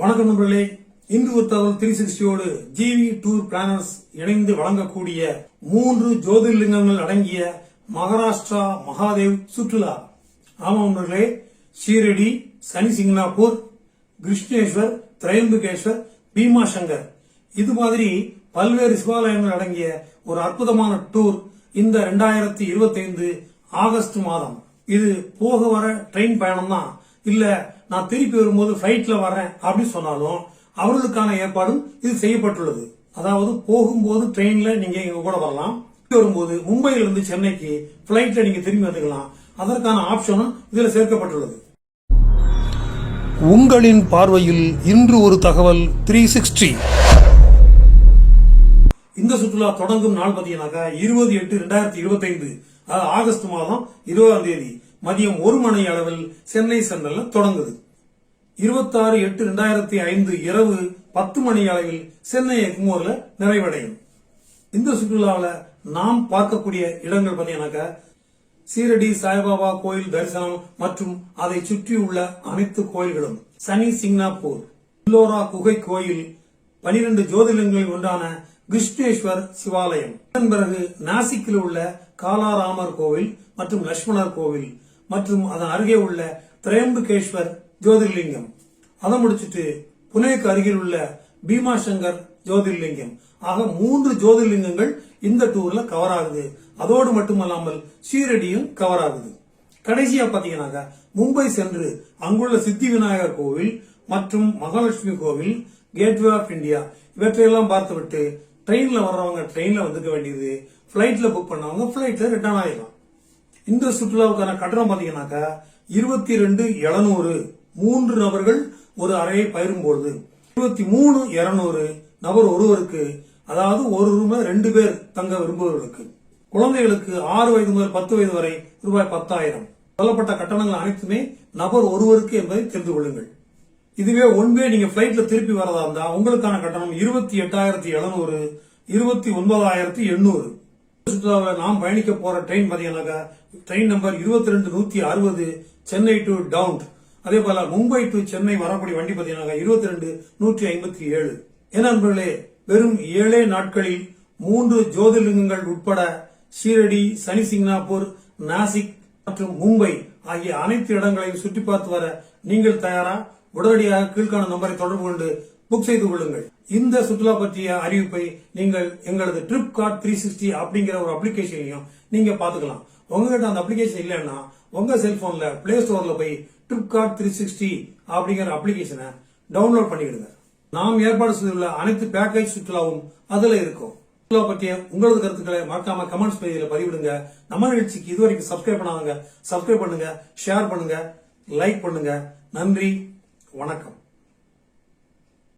வணக்கம் நண்பர்களே. இந்து தகவல் த்ரீ சிக்ஸ்டியோடு ஜிவி டூர் பிளானர்ஸ் இணைந்து வழங்கக்கூடிய மூன்று ஜோதிர்லிங்கங்கள் அடங்கிய மகாராஷ்டிரா மகாதேவ் சுற்றுலா. ஆமாம் நண்பர்களே ஷீரடி சனி சிங்னாப்பூர் கிருஷ்ணேஸ்வர் திரையம்புகேஸ்வர் பீமா சங்கர் இது மாதிரி பல்வேறு சிவாலயங்கள் அடங்கிய ஒரு அற்புதமான டூர் இந்த ரெண்டாயிரத்தி இருபத்தைந்து ஆகஸ்ட் மாதம். இது போக வர ட்ரெயின் பயணம் தான் இல்ல நான் திருப்பி வரும்போது பிளைட்ல வரேன் அப்படின்னு சொன்னாலும் அவர்களுக்கான ஏற்பாடும் இது செய்யப்பட்டுள்ளது. அதாவது போகும்போது ட்ரெயின்ல நீங்க எங்க கூட வரலாம். வரும்போது மும்பையில இருந்து சென்னைக்கு பிளைட்ல நீங்க திரும்பி வந்துக்கலாம். அதற்கான ஆப்ஷனும் இதுல சேர்க்கப்பட்டுள்ளது. உங்களின் பார்வையில் இன்று ஒரு தகவல் த்ரீ சிக்ஸ்டி இந்த சுற்றுலா தொடங்கும் நாள் பாத்தீங்கன்னாக்கா இருபது எட்டு ரெண்டாயிரத்தி இருபத்தி ஐந்து ஆகஸ்ட் மாதம் இருபதாம் தேதி. மதியம் ஒரு மணி அளவில் சென்னை சென்ட்ரல்ல தொடங்குது. இருபத்தாறு எட்டு ரெண்டாயிரத்தி ஐந்து இரவு பத்து மணி அளவில் சென்னை எக்மோர்ல நிறைவடையும். இந்த சுற்றுலாவில் நாம் பார்க்கக்கூடிய இடங்கள் பாத்தீங்கன்னாக்கா சீரடி சாய்பாபா கோயில் தரிசனம் மற்றும் அதை சுற்றியுள்ள அனைத்து கோயில்களும். சனி சிங்னாப்பூர் இல்லோரா குகை கோயில் பனிரெண்டு ஜோதிர்லிங்கங்களில் ஒன்றான கிருஷ்ணேஸ்வர் சிவாலயம். அதன் பிறகு நாசிக்கில் உள்ள காலாராமர் கோவில் மற்றும் லட்சுமணர் கோவில் மற்றும் அதன் அருகே உள்ள திரையம்புகேஸ்வர் ஜோதிர்லிங்கம். அதை முடிச்சிட்டு புனேக்கு அருகில் உள்ள பீமா சங்கர் ஜோதிர்லிங்கம். ஆக மூன்று ஜோதிர்லிங்கங்கள் இந்த டூர்ல கவர் ஆகுது. அதோடு மட்டுமல்லாமல் ஷீரடியும் கவர் ஆகுது. கடைசியா பாத்தீங்கன்னாக்க மும்பை சென்று அங்குள்ள சித்தி விநாயகர் கோவில் மற்றும் மகாலட்சுமி கோவில் கேட்வே ஆஃப் இந்தியா இவற்றையெல்லாம் பார்த்துவிட்டு ட்ரெயின்ல வர்றவங்க ட்ரெயின்ல வந்துக்க வேண்டியது. பிளைட்ல புக் பண்ணவங்க பிளைட்ல ரிட்டர்ன் ஆயிடலாம். இந்த சுற்றுலாவுக்கான கட்டணம் பாத்தீங்கன்னாக்கா இருபத்தி ரெண்டு எழுநூறு. மூன்று நபர்கள் ஒரு அறையை பகிரும்பொழுது இருபத்தி மூணு இருநூறு நபர் ஒருவருக்கு அதாவது ஒரு ரூம்ல ரெண்டு பேர் தங்க விரும்புவர்களுக்கு குழந்தைகளுக்கு ஆறு வயது முதல் பத்து வயது வரை ரூபாய் பத்தாயிரம். சொல்லப்பட்ட கட்டணங்கள் அனைத்துமே நபர் ஒருவருக்கு என்பதை தெரிந்து கொள்ளுங்கள். இதுவே ஒன்பே நீங்க பிளைட்ல திருப்பி வரதா இருந்தா உங்களுக்கான கட்டணம் இருபத்தி எட்டாயிரத்தி எழுநூறு இருபத்தி ஒன்பதாயிரத்தி எண்ணூறு. சுற்றுலாவில் நாம் பயணிக்க போற ட்ரெயின் பாத்தீங்கன்னாக்கா ட்ரெயின் நம்பர் இருபத்தி ரெண்டு நூத்தி அறுபது சென்னை டு டவுன் அதே போல மும்பை டு சென்னை வரக்கூடிய வண்டி பாத்தீங்கன்னாக்கா இருபத்தி ரெண்டு நூற்றி ஐம்பத்தி ஏழு. ஏன்னா நண்பர்களே வெறும் ஏழே நாட்களில் மூன்று ஜோதிர்லிங்கங்கள் உட்பட ஷீரடி சனி சிங்னாப்பூர் நாசிக் மற்றும் மும்பை ஆகிய அனைத்து இடங்களையும் சுற்றி பார்த்து வர நீங்கள் தயாரா? உடனடியாக கீழ்காணும் நம்பரை தொடர்பு கொண்டு புக் செய்து கொள்ளுங்கள். இந்த சுற்றுலா பற்றிய அறிவிப்பை நீங்கள் எங்களது ட்ரிப் கார்ட் த்ரீ சிக்ஸ்டி அப்படிங்கிற ஒரு அப்ளிகேஷனையும் நீங்க பாத்துக்கலாம் உங்ககிட்ட அந்த அப்ளிகேஷன் இல்லைன்னா உங்க செல்போன்ல பிளே ஸ்டோர்ல போய் ட்ரிப் கார்ட் த்ரீ சிக்ஸ்டி அப்படிங்கிற அப்ளிகேஷனை டவுன்லோட் பண்ணிடுங்க நாம் ஏற்பாடு செய்துள்ள அனைத்து பேக்கேஜ் சுற்றுலாவும் அதுல இருக்கும். சுற்றுலா பற்றிய உங்களது கருத்துக்களை மறக்காம கமெண்ட்ஸ் பேஜில் பதிவிடுங்க. நம்ம நிகழ்ச்சிக்கு இதுவரைக்கும் சப்ஸ்கிரைப் பண்ணாதவங்க சப்ஸ்கிரைப் பண்ணுங்க ஷேர் பண்ணுங்க லைக் பண்ணுங்க. நன்றி வணக்கம்.